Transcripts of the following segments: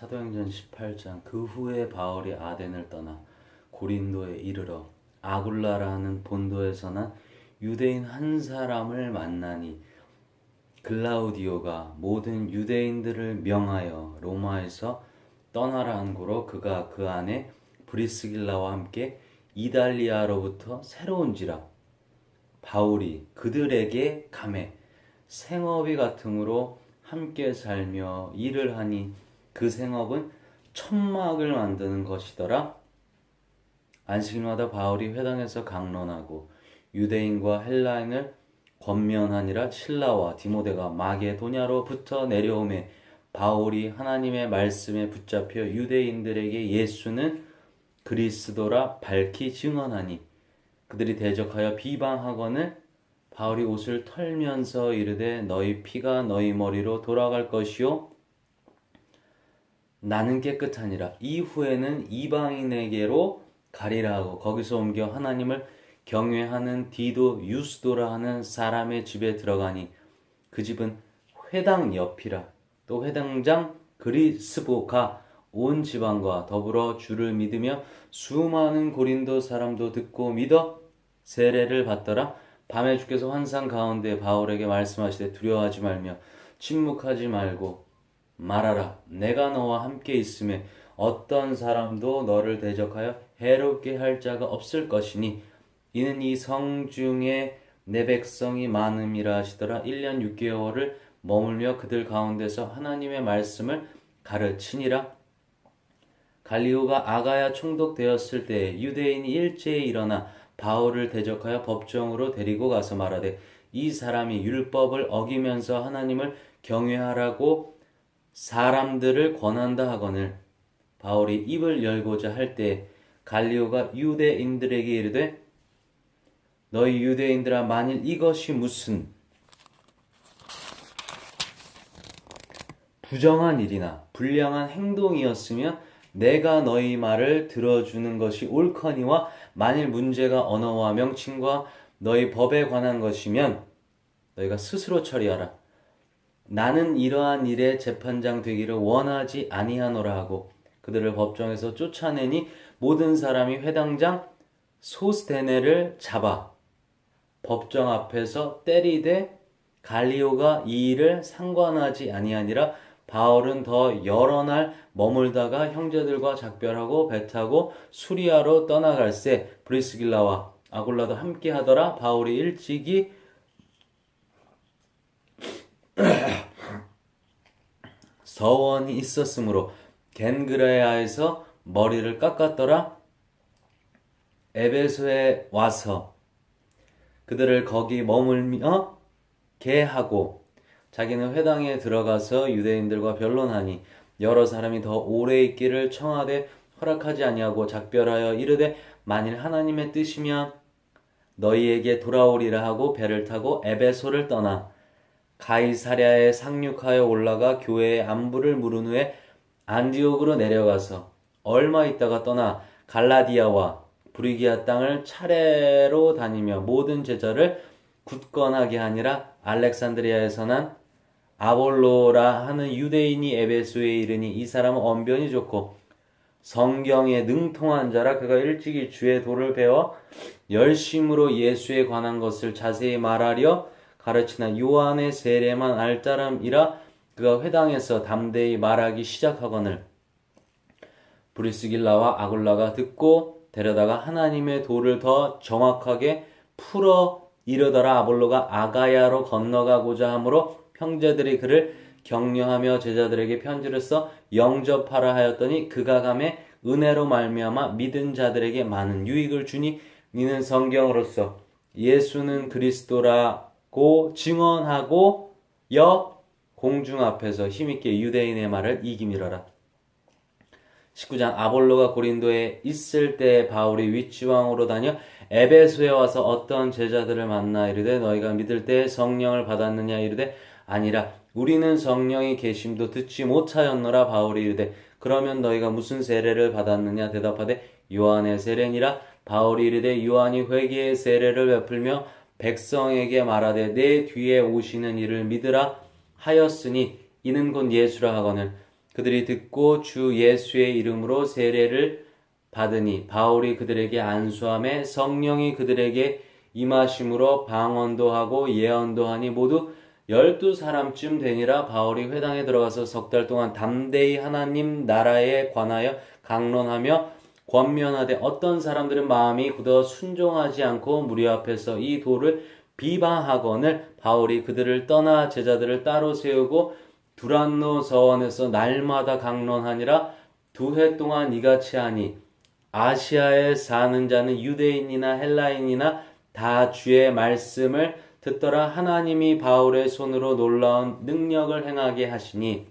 사도행전 18장 그 후에 바울이 아덴을 떠나 고린도에 이르러 아굴라라는 본도에서 난 유대인 한 사람을 만나니 글라우디오가 모든 유대인들을 명하여 로마에서 떠나라 한 고로 그가 그 안에 브리스길라와 함께 이달리아로부터 새로운지라 바울이 그들에게 감해 생업이 같음으로 함께 살며 일을 하니 그 생업은 천막을 만드는 것이더라. 안식일마다 바울이 회당에서 강론하고 유대인과 헬라인을 권면하니라 신라와 디모데가 마게도냐로부터 내려오매 바울이 하나님의 말씀에 붙잡혀 유대인들에게 예수는 그리스도라 밝히 증언하니 그들이 대적하여 비방하거늘 바울이 옷을 털면서 이르되 너희 피가 너희 머리로 돌아갈 것이요 나는 깨끗하니라. 이후에는 이방인에게로 가리라 하고 거기서 옮겨 하나님을 경외하는 디도 유스도라 하는 사람의 집에 들어가니 그 집은 회당 옆이라. 또 회당장 그리스보가 온 지방과 더불어 주를 믿으며 수많은 고린도 사람도 듣고 믿어 세례를 받더라. 밤에 주께서 환상 가운데 바울에게 말씀하시되 두려워하지 말며 침묵하지 말고 말하라. 내가 너와 함께 있음에 어떤 사람도 너를 대적하여 해롭게 할 자가 없을 것이니 이는 이 성 중에 내 백성이 많음이라 하시더라. 1년 6개월을 머물며 그들 가운데서 하나님의 말씀을 가르치니라. 갈리오가 아가야 총독되었을 때 유대인이 일제히 일어나 바울을 대적하여 법정으로 데리고 가서 말하되 이 사람이 율법을 어기면서 하나님을 경외하라고 사람들을 권한다 하거늘 바울이 입을 열고자 할 때 갈리오가 유대인들에게 이르되 너희 유대인들아 만일 이것이 무슨 부정한 일이나 불량한 행동이었으면 내가 너희 말을 들어주는 것이 옳거니와 만일 문제가 언어와 명칭과 너희 법에 관한 것이면 너희가 스스로 처리하라. 나는 이러한 일에 재판장 되기를 원하지 아니하노라 하고 그들을 법정에서 쫓아내니 모든 사람이 회당장 소스테네를 잡아 법정 앞에서 때리되 갈리오가 이 일을 상관하지 아니하니라. 바울은 더 여러 날 머물다가 형제들과 작별하고 배 타고 수리아로 떠나갈새 브리스길라와 아골라도 함께 하더라. 바울이 일찍이 서원이 있었으므로 겐그레아에서 머리를 깎았더라. 에베소에 와서 그들을 거기 머물며 개하고 자기는 회당에 들어가서 유대인들과 변론하니 여러 사람이 더 오래 있기를 청하되 허락하지 아니하고 작별하여 이르되 만일 하나님의 뜻이면 너희에게 돌아오리라 하고 배를 타고 에베소를 떠나 가이사랴에 상륙하여 올라가 교회의 안부를 물은 후에 안디옥으로 내려가서 얼마 있다가 떠나 갈라디아와 브리기아 땅을 차례로 다니며 모든 제자를 굳건하게 하니라 알렉산드리아에서 난 아볼로라 하는 유대인이 에베소에 이르니 이 사람은 언변이 좋고 성경에 능통한 자라 그가 일찍이 주의 도를 배워 열심으로 예수에 관한 것을 자세히 말하려 가르치나 요한의 세례만 알 따름이라 그가 회당에서 담대히 말하기 시작하거늘. 브리스길라와 아굴라가 듣고 데려다가 하나님의 도를 더 정확하게 풀어 이르더라. 아볼로가 아가야로 건너가고자 하므로 형제들이 그를 격려하며 제자들에게 편지를 써 영접하라 하였더니 그가 감에 은혜로 말미암아 믿은 자들에게 많은 유익을 주니 이는 성경으로서 예수는 그리스도라 고 증언하고 여 공중 앞에서 힘있게 유대인의 말을 이기밀어라. 19장 아볼로가 고린도에 있을 때 바울이 위치왕으로 다녀 에베소에 와서 어떤 제자들을 만나 이르되 너희가 믿을 때 성령을 받았느냐 이르되 아니라 우리는 성령이 계심도 듣지 못하였노라 바울이 이르되 그러면 너희가 무슨 세례를 받았느냐 대답하되 요한의 세례니라 바울이 이르되 요한이 회개의 세례를 베풀며 백성에게 말하되 내 뒤에 오시는 이를 믿으라 하였으니 이는 곧 예수라 하거늘. 그들이 듣고 주 예수의 이름으로 세례를 받으니 바울이 그들에게 안수함에 성령이 그들에게 임하심으로 방언도 하고 예언도 하니 모두 열두 사람쯤 되니라 바울이 회당에 들어가서 석 달 동안 담대히 하나님 나라에 관하여 강론하며 권면하되 어떤 사람들은 마음이 굳어 순종하지 않고 무리 앞에서 이 도를 비방하거늘 바울이 그들을 떠나 제자들을 따로 세우고 두란노 서원에서 날마다 강론하니라 두 해 동안 이같이 하니 아시아에 사는 자는 유대인이나 헬라인이나 다 주의 말씀을 듣더라. 하나님이 바울의 손으로 놀라운 능력을 행하게 하시니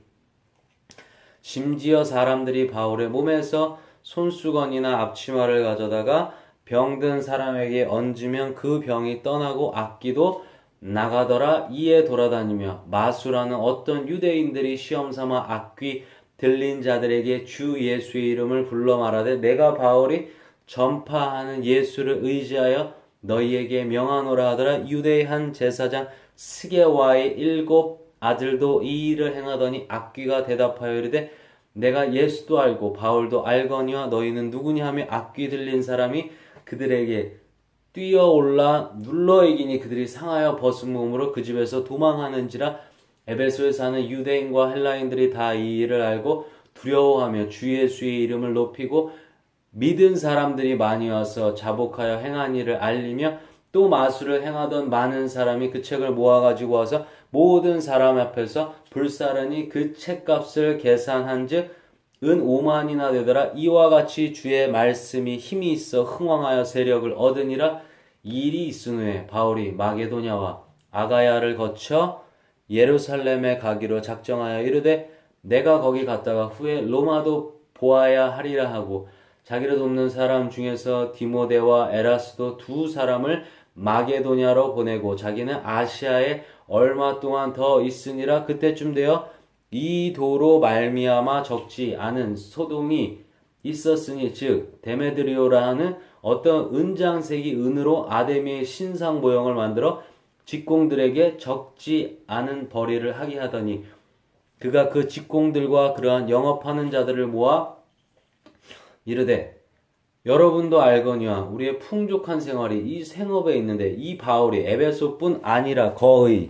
심지어 사람들이 바울의 몸에서 손수건이나 앞치마를 가져다가 병든 사람에게 얹으면 그 병이 떠나고 악기도 나가더라. 이에 돌아다니며 마수라는 어떤 유대인들이 시험 삼아 악귀 들린 자들에게 주 예수의 이름을 불러 말하되 내가 바울이 전파하는 예수를 의지하여 너희에게 명하노라 하더라. 유대의 한 제사장 스게와의 일곱 아들도 이 일을 행하더니 악귀가 대답하여 이르되 내가 예수도 알고 바울도 알거니와 너희는 누구냐 하며 악귀 들린 사람이 그들에게 뛰어올라 눌러 이기니 그들이 상하여 벗은 몸으로 그 집에서 도망하는지라 에베소에 사는 유대인과 헬라인들이 다 이 일을 알고 두려워하며 주 예수의 이름을 높이고 믿은 사람들이 많이 와서 자복하여 행한 일을 알리며 또 마술을 행하던 많은 사람이 그 책을 모아가지고 와서 모든 사람 앞에서 불사르니 그 책값을 계산한 즉 은 5만이나 되더라. 이와 같이 주의 말씀이 힘이 있어 흥왕하여 세력을 얻으니라. 이 일이 있은 후에 바울이 마게도냐와 아가야를 거쳐 예루살렘에 가기로 작정하여 이르되 내가 거기 갔다가 후에 로마도 보아야 하리라 하고 자기를 돕는 사람 중에서 디모데와 에라스도 두 사람을 마게도냐로 보내고 자기는 아시아에 얼마 동안 더 있으니라? 그때쯤 되어 이 도로 말미암아 적지 않은 소동이 있었으니 즉 데메드리오라 하는 어떤 은장색이 은으로 아데미의 신상 모형을 만들어 직공들에게 적지 않은 벌이를 하게 하더니 그가 그 직공들과 그러한 영업하는 자들을 모아 이르되 여러분도 알거니와 우리의 풍족한 생활이 이 생업에 있는데 이 바울이 에베소뿐 아니라 거의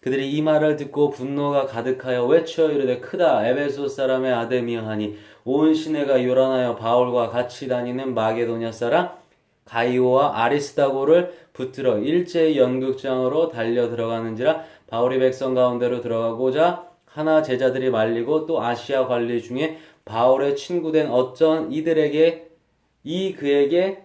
그들이 이 말을 듣고 분노가 가득하여 외쳐 이르되 크다 에베소 사람의 아데미여 하니 온 시내가 요란하여 바울과 같이 다니는 마게도냐 사람 가이오와 아리스다고를 붙들어 일제히 연극장으로 달려 들어가는지라 바울이 백성 가운데로 들어가고자 하나 제자들이 말리고 또 아시아 관리 중에 바울의 친구된 어쩐 이들에게 이 그에게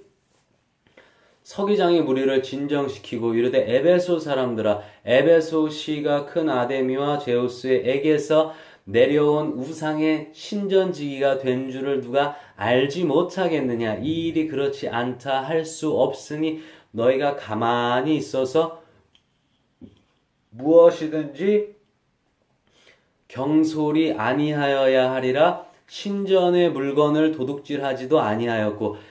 서기장이 무리를 진정시키고 이르되 에베소 사람들아 에베소 시가 큰 아데미와 제우스에게서 내려온 우상의 신전지기가 된 줄을 누가 알지 못하겠느냐? 이 일이 그렇지 않다 할 수 없으니 너희가 가만히 있어서 무엇이든지 경솔이 아니하여야 하리라. 신전의 물건을 도둑질하지도 아니하였고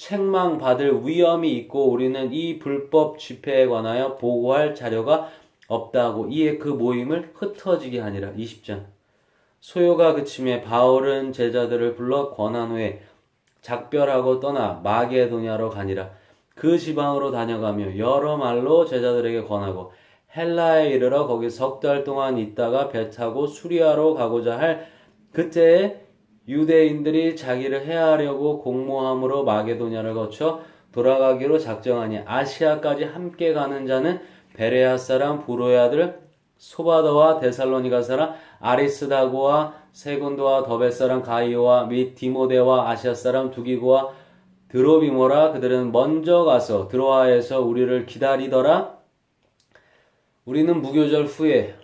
책망받을 위험이 있고 우리는 이 불법 집회에 관하여 보고할 자료가 없다고 이에 그 모임을 흩어지게 하니라. 20장. 소요가 그침에 바울은 제자들을 불러 권한 후에 작별하고 떠나 마게도냐로 가니라. 그 지방으로 다녀가며 여러 말로 제자들에게 권하고 헬라에 이르러 거기 석 달 동안 있다가 배 타고 수리아로 가고자 할 그때에 유대인들이 자기를 해하려고 공모함으로 마게도냐를 거쳐 돌아가기로 작정하니 아시아까지 함께 가는 자는 베레아 사람 부로의 아들 소바더와 데살로니가 사람 아리스다고와 세군도와 더베 사람 가이오와 및 디모데와 아시아 사람 두기고와 드로비모라 그들은 먼저 가서 드로아에서 우리를 기다리더라. 우리는 무교절 후에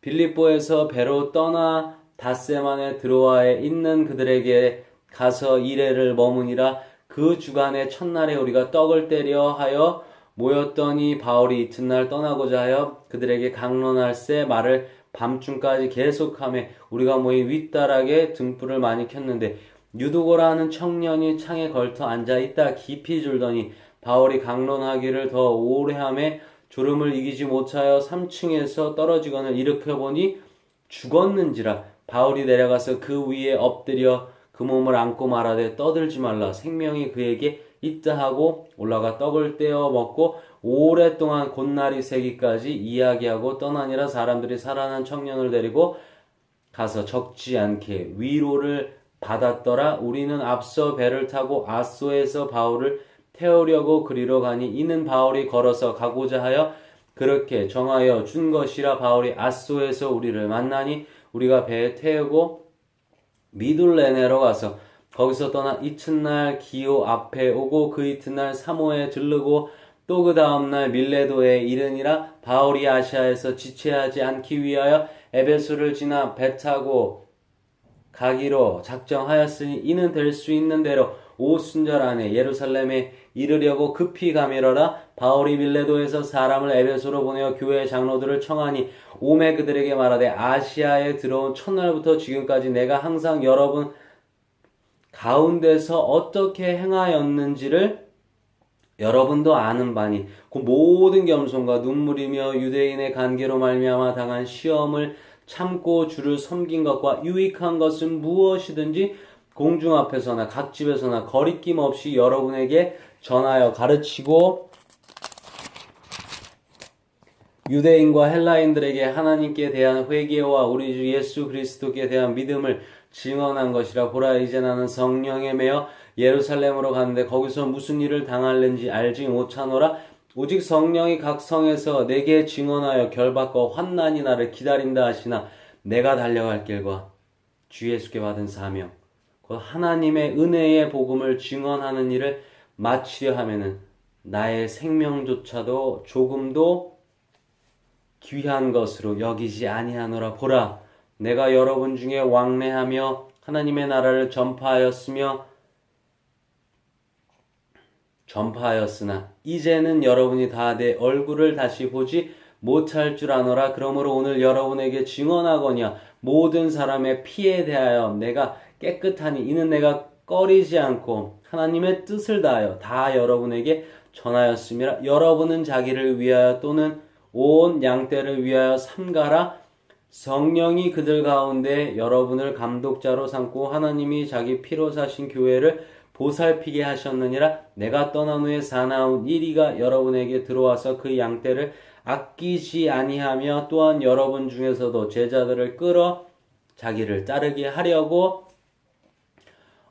빌립보에서 배로 떠나 닷새만에 드로아에 있는 그들에게 가서 이래를 머무니라. 그 주간의 첫날에 우리가 떡을 때려 하여 모였더니 바울이 이튿날 떠나고자 하여 그들에게 강론할새 말을 밤중까지 계속하며 우리가 모인 윗다락에 등불을 많이 켰는데 유두고라 하는 청년이 창에 걸터 앉아 있다 깊이 줄더니 바울이 강론하기를 더 오래 하며 졸음을 이기지 못하여 3층에서 떨어지거늘 일으켜 보니 죽었는지라 바울이 내려가서 그 위에 엎드려 그 몸을 안고 말하되 떠들지 말라. 생명이 그에게 있다 하고 올라가 떡을 떼어 먹고 오랫동안 곧날이 새기까지 이야기하고 떠나니라 사람들이 살아난 청년을 데리고 가서 적지 않게 위로를 받았더라. 우리는 앞서 배를 타고 아소에서 바울을 태우려고 그리러 가니 이는 바울이 걸어서 가고자 하여 그렇게 정하여 준 것이라 바울이 아소에서 우리를 만나니 우리가 배에 태우고 미둘레네로 가서 거기서 떠나 이튿날 기오 앞에 오고 그 이튿날 사모에 들르고 또 그 다음날 밀레도에 이르니라 바울이 아시아에서 지체하지 않기 위하여 에베소를 지나 배 타고 가기로 작정하였으니 이는 될 수 있는 대로 오순절 안에 예루살렘에 이르려고 급히 가미러라. 바울이 밀레도에서 사람을 에베소로 보내어 교회 장로들을 청하니 오매 그들에게 말하되 아시아에 들어온 첫날부터 지금까지 내가 항상 여러분 가운데서 어떻게 행하였는지를 여러분도 아는 바니 그 모든 겸손과 눈물이며 유대인의 관계로 말미암아 당한 시험을 참고 주를 섬긴 것과 유익한 것은 무엇이든지 공중 앞에서나 각 집에서나 거리낌 없이 여러분에게 전하여 가르치고 유대인과 헬라인들에게 하나님께 대한 회개와 우리 주 예수 그리스도께 대한 믿음을 증언한 것이라 보라 이제 나는 성령에 매여 예루살렘으로 가는데 거기서 무슨 일을 당할는지 알지 못하노라. 오직 성령이 각 성에서 내게 증언하여 결박과 환난이 나를 기다린다 하시나 내가 달려갈 길과 주 예수께 받은 사명 곧 하나님의 은혜의 복음을 증언하는 일을 마치려 하면은 나의 생명조차도 조금도 귀한 것으로 여기지 아니하노라. 보라 내가 여러분 중에 왕래하며 하나님의 나라를 전파하였으며 전파하였으나 이제는 여러분이 다 내 얼굴을 다시 보지 못할 줄 아노라. 그러므로 오늘 여러분에게 증언하거냐 모든 사람의 피에 대하여 내가 깨끗하니 이는 내가 꺼리지 않고 하나님의 뜻을 다하여 다 여러분에게 전하였음이라 여러분은 자기를 위하여 또는 온 양떼를 위하여 삼가라. 성령이 그들 가운데 여러분을 감독자로 삼고 하나님이 자기 피로 사신 교회를 보살피게 하셨느니라. 내가 떠난 후에 사나운 이리가 여러분에게 들어와서 그 양떼를 아끼지 아니하며 또한 여러분 중에서도 제자들을 끌어 자기를 따르게 하려고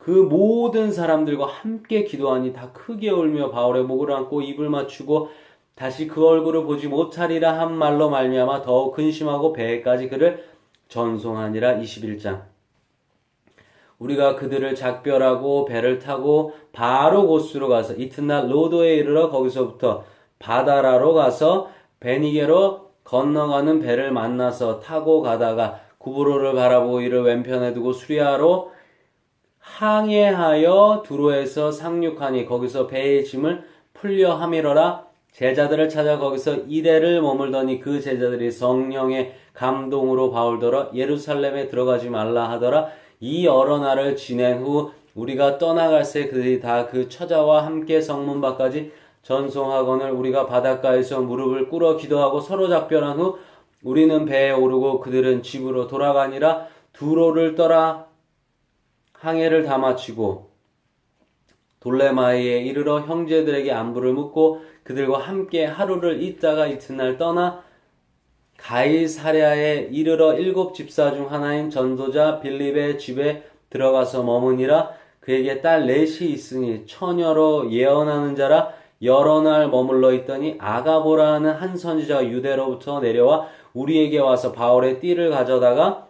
그 모든 사람들과 함께 기도하니 다 크게 울며 바울의 목을 안고 입을 맞추고 다시 그 얼굴을 보지 못하리라 한 말로 말미암아 더욱 근심하고 배에까지 그를 전송하니라. 21장. 우리가 그들을 작별하고 배를 타고 바로 곳으로 가서 이튿날 로도에 이르러 거기서부터 바다라로 가서 베니게로 건너가는 배를 만나서 타고 가다가 구브로를 바라보고 이를 왼편에 두고 수리아로 항해하여 두로에서 상륙하니 거기서 배의 짐을 풀려 함이러라. 제자들을 찾아 거기서 이대를 머물더니 그 제자들이 성령의 감동으로 바울더러 예루살렘에 들어가지 말라 하더라. 이 여러 날을 지낸 후 우리가 떠나갈새 그들이 다 그 처자와 함께 성문 밖까지 전송하거늘 우리가 바닷가에서 무릎을 꿇어 기도하고 서로 작별한 후 우리는 배에 오르고 그들은 집으로 돌아가니라. 두로를 떠라 항해를 다 마치고 돌레마이에 이르러 형제들에게 안부를 묻고 그들과 함께 하루를 있다가 이튿날 떠나 가이사랴에 이르러 일곱 집사 중 하나인 전도자 빌립의 집에 들어가서 머무니라. 그에게 딸 넷이 있으니 처녀로 예언하는 자라. 여러 날 머물러 있더니 아가보라 하는 한 선지자가 유대로부터 내려와 우리에게 와서 바울의 띠를 가져다가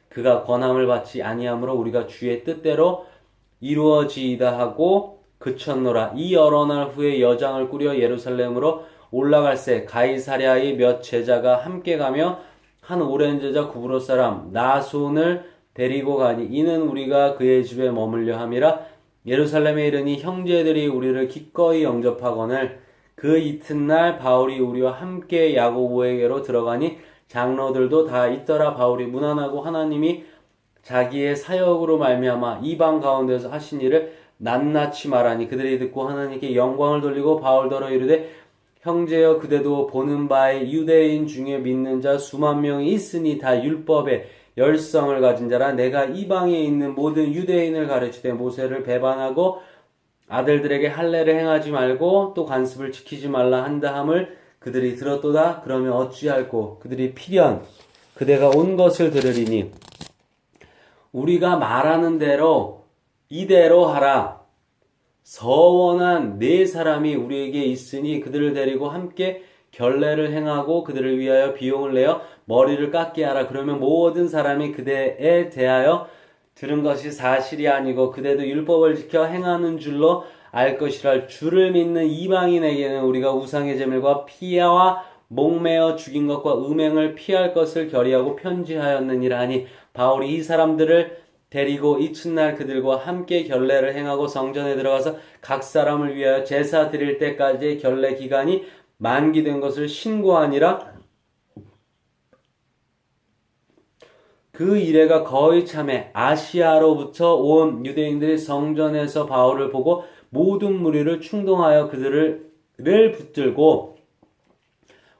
그가 권함을 받지 아니하므로 우리가 주의 뜻대로 이루어지이다 하고 그쳤노라. 이 여러 날 후에 여장을 꾸려 예루살렘으로 올라갈새 가이사랴의 몇 제자가 함께 가며 한 오랜 제자 구브로 사람 나손을 데리고 가니 이는 우리가 그의 집에 머물려 함이라. 예루살렘에 이르니 형제들이 우리를 기꺼이 영접하거늘 그 이튿날 바울이 우리와 함께 야고보에게로 들어가니 장로들도 다 있더라 바울이 무난하고 하나님이 자기의 사역으로 말미암아 이방 가운데서 하신 일을 낱낱이 말하니 그들이 듣고 하나님께 영광을 돌리고 바울더러 이르되 형제여 그대도 보는 바에 유대인 중에 믿는 자 수만 명이 있으니 다 율법에 열성을 가진 자라. 내가 이방에 있는 모든 유대인을 가르치되 모세를 배반하고 아들들에게 할례를 행하지 말고 또 관습을 지키지 말라 한다 함을 그들이 들었도다. 그러면 어찌할꼬 그들이 필연 그대가 온 것을 들으리니? 우리가 말하는 대로 이대로 하라. 서원한 네 사람이 우리에게 있으니 그들을 데리고 함께 결례를 행하고 그들을 위하여 비용을 내어 머리를 깎게 하라. 그러면 모든 사람이 그대에 대하여 들은 것이 사실이 아니고 그대도 율법을 지켜 행하는 줄로 알 것이라 주를 믿는 이방인에게는 우리가 우상의 제물과 피와 목매어 죽인 것과 음행을 피할 것을 결의하고 편지하였느니라 하니 바울이 이 사람들을 데리고 이튿날 그들과 함께 결례를 행하고 성전에 들어가서 각 사람을 위하여 제사 드릴 때까지의 결례 기간이 만기된 것을 신고하니라. 그 이래가 거의 참에 아시아로부터 온 유대인들이 성전에서 바울을 보고 모든 무리를 충동하여 그들을 를 붙들고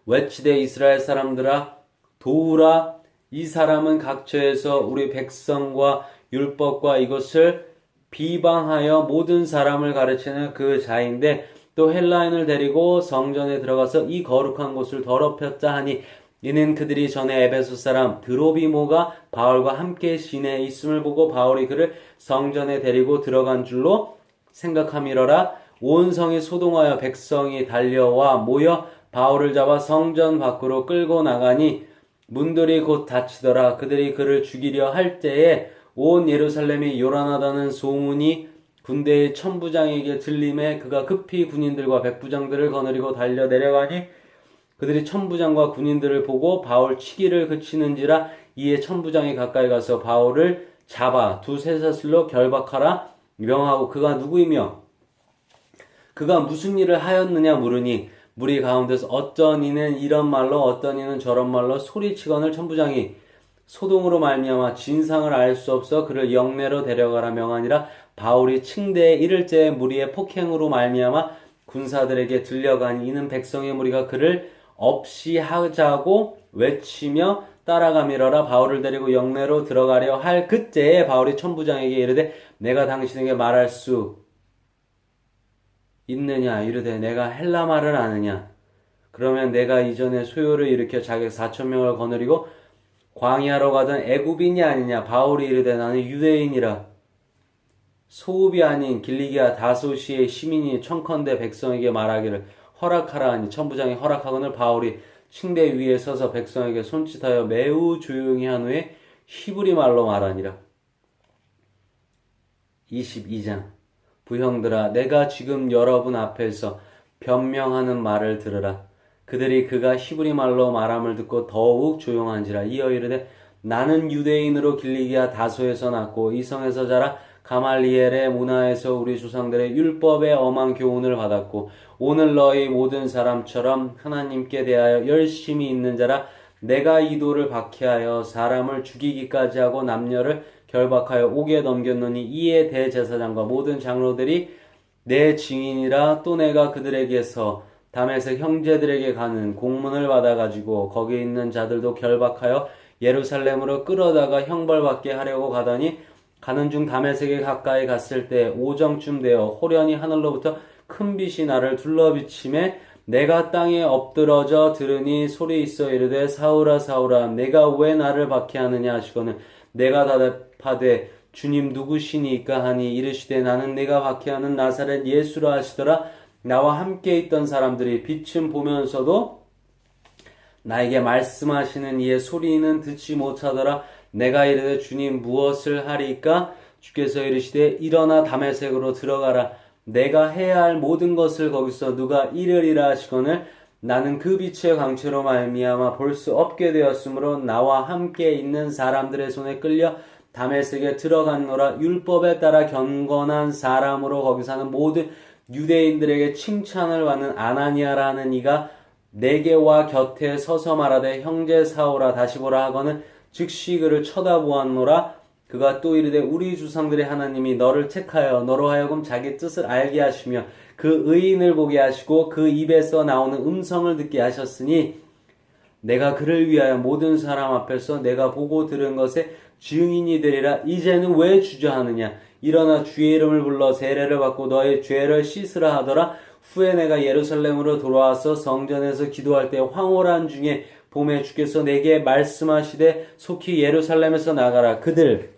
외치되 이스라엘 사람들아 도우라. 이 사람은 각처에서 우리 백성과 율법과 이것을 비방하여 모든 사람을 가르치는 그 자인데 또 헬라인을 데리고 성전에 들어가서 이 거룩한 곳을 더럽혔다 하니 이는 그들이 전에 에베소 사람 드로비모가 바울과 함께 시내에 있음을 보고 바울이 그를 성전에 데리고 들어간 줄로 생각함이러라. 온 성이 소동하여 백성이 달려와 모여 바울을 잡아 성전 밖으로 끌고 나가니 문들이 곧 닫히더라. 그들이 그를 죽이려 할 때에 온 예루살렘이 요란하다는 소문이 군대의 천부장에게 들림에 그가 급히 군인들과 백부장들을 거느리고 달려 내려가니 그들이 천부장과 군인들을 보고 바울 치기를 그치는지라 이에 천부장이 가까이 가서 바울을 잡아 두 쇠사슬로 결박하라 명하고 그가 누구이며 그가 무슨 일을 하였느냐 물으니 무리 가운데서 어떤 이는 이런 말로 어떤 이는 저런 말로 소리치거늘 천부장이 소동으로 말미암아 진상을 알 수 없어 그를 영내로 데려가라 명하니라 바울이 층대에 이를 때 무리의 폭행으로 말미암아 군사들에게 들려가니 이는 백성의 무리가 그를 없이 하자고 외치며 따라가미러라 바울을 데리고 영내로 들어가려 할 그때에 바울이 천부장에게 이르되 내가 당신에게 말할 수 있느냐? 이르되 내가 헬라 말을 아느냐? 그러면 내가 이전에 소요를 일으켜 자객 4천 명을 거느리고 광야로 가던 애굽인이 아니냐? 바울이 이르되 나는 유대인이라. 소읍이 아닌 길리기아 다소시의 시민이 청컨대 백성에게 말하기를 허락하라 하니 천부장이 허락하거늘 바울이 층대 위에 서서 백성에게 손짓하여 매우 조용히 한 후에 히브리 말로 말하니라. 22장. 부형들아 내가 지금 여러분 앞에서 변명하는 말을 들으라. 그들이 그가 히브리 말로 말함을 듣고 더욱 조용한지라. 이어 이르되 나는 유대인으로 길리기아 다소에서 났고 이 성에서 자라 가말리엘의 문화에서 우리 조상들의 율법의 엄한 교훈을 받았고 오늘 너희 모든 사람처럼 하나님께 대하여 열심히 있는 자라 내가 이 도를 박해하여 사람을 죽이기까지 하고 남녀를 결박하여 옥에 넘겼노니 이에 대제사장과 모든 장로들이 내 증인이라 또 내가 그들에게서 담에서 형제들에게 가는 공문을 받아가지고 거기 있는 자들도 결박하여 예루살렘으로 끌어다가 형벌받게 하려고 가더니 가는 중 담에색에 가까이 갔을 때 오정쯤 되어 호련히 하늘로부터 큰 빛이 나를 둘러비침에 내가 땅에 엎드러져 들으니 소리 있어 이르되 사울아 사울아 내가 왜 나를 박해하느냐? 하시거늘 내가 대답하되 주님 누구시니까 하니 이르시되 나는 내가 박해하는 나사렛 예수라 하시더라. 나와 함께 있던 사람들이 빛은 보면서도 나에게 말씀하시는 이의 소리는 듣지 못하더라 내가 이르되 주님 무엇을 하리까? 주께서 이르시되 일어나 담에색으로 들어가라. 내가 해야 할 모든 것을 거기서 누가 이르리라 하시거늘 나는 그 빛의 광채로 말미암아 볼 수 없게 되었으므로 나와 함께 있는 사람들의 손에 끌려 담에색에 들어갔노라. 율법에 따라 경건한 사람으로 거기 사는 모든 유대인들에게 칭찬을 받는 아나니아라는 이가 내게와 곁에 서서 말하되 형제 사오라 다시 보라 하거는 즉시 그를 쳐다보았노라. 그가 또 이르되 우리 주상들의 하나님이 너를 택하여 너로 하여금 자기 뜻을 알게 하시며 그 의인을 보게 하시고 그 입에서 나오는 음성을 듣게 하셨으니 내가 그를 위하여 모든 사람 앞에서 내가 보고 들은 것에 증인이 되리라. 이제는 왜 주저하느냐? 일어나 주의 이름을 불러 세례를 받고 너의 죄를 씻으라 하더라. 후에 내가 예루살렘으로 돌아와서 성전에서 기도할 때 황홀한 중에 봄에 주께서 내게 말씀하시되 속히 예루살렘에서 나가라. 그들.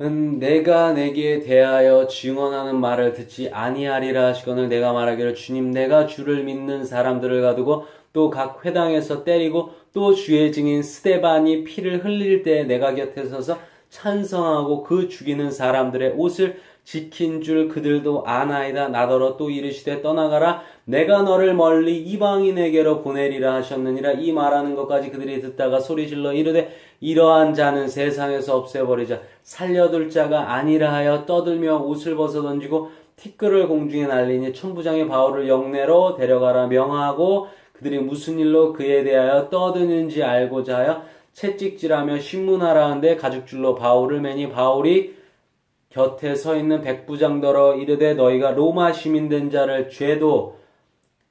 은 내가 내게 대하여 증언하는 말을 듣지 아니하리라 하시거늘 내가 말하기를 주님 내가 주를 믿는 사람들을 가두고 또 각 회당에서 때리고 또 주의 증인 스테반이 피를 흘릴 때 내가 곁에 서서 찬성하고 그 죽이는 사람들의 옷을 지킨 줄 그들도 아나이다. 나더러 또 이르시되 떠나가라. 내가 너를 멀리 이방인에게로 보내리라 하셨느니라. 이 말하는 것까지 그들이 듣다가 소리질러 이르되 이러한 자는 세상에서 없애버리자. 살려둘 자가 아니라 하여 떠들며 옷을 벗어 던지고 티끌을 공중에 날리니 천부장이 바울을 영내로 데려가라 명하고 그들이 무슨 일로 그에 대하여 떠드는지 알고자 하여 채찍질하며 신문하라 하는데 가죽줄로 바울을 매니 바울이 곁에 서 있는 백부장더러 이르되 너희가 로마 시민 된 자를 죄도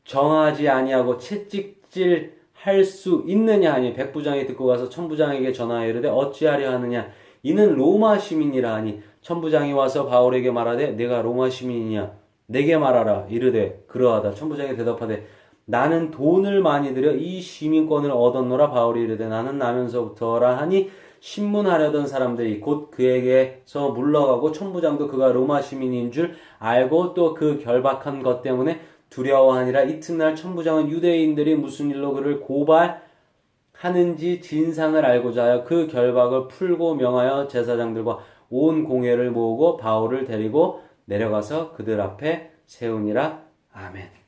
정하지 아니하고 채찍질 할 수 있느냐 하니 백부장이 듣고 가서 천부장에게 전하여 이르되 어찌하려 하느냐? 이는 로마 시민이라 하니 천부장이 와서 바울에게 말하되 내가 로마 시민이냐? 내게 말하라 이르되 그러하다. 천부장이 대답하되 나는 돈을 많이 들여 이 시민권을 얻었노라. 바울이 이르되 나는 나면서부터라 하니 신문하려던 사람들이 곧 그에게서 물러가고 천부장도 그가 로마 시민인 줄 알고 또 그 결박한 것 때문에 두려워하니라 이튿날 천부장은 유대인들이 무슨 일로 그를 고발하는지 진상을 알고자 하여 그 결박을 풀고 명하여 제사장들과 온 공회를 모으고 바울을 데리고 내려가서 그들 앞에 세우니라 아멘.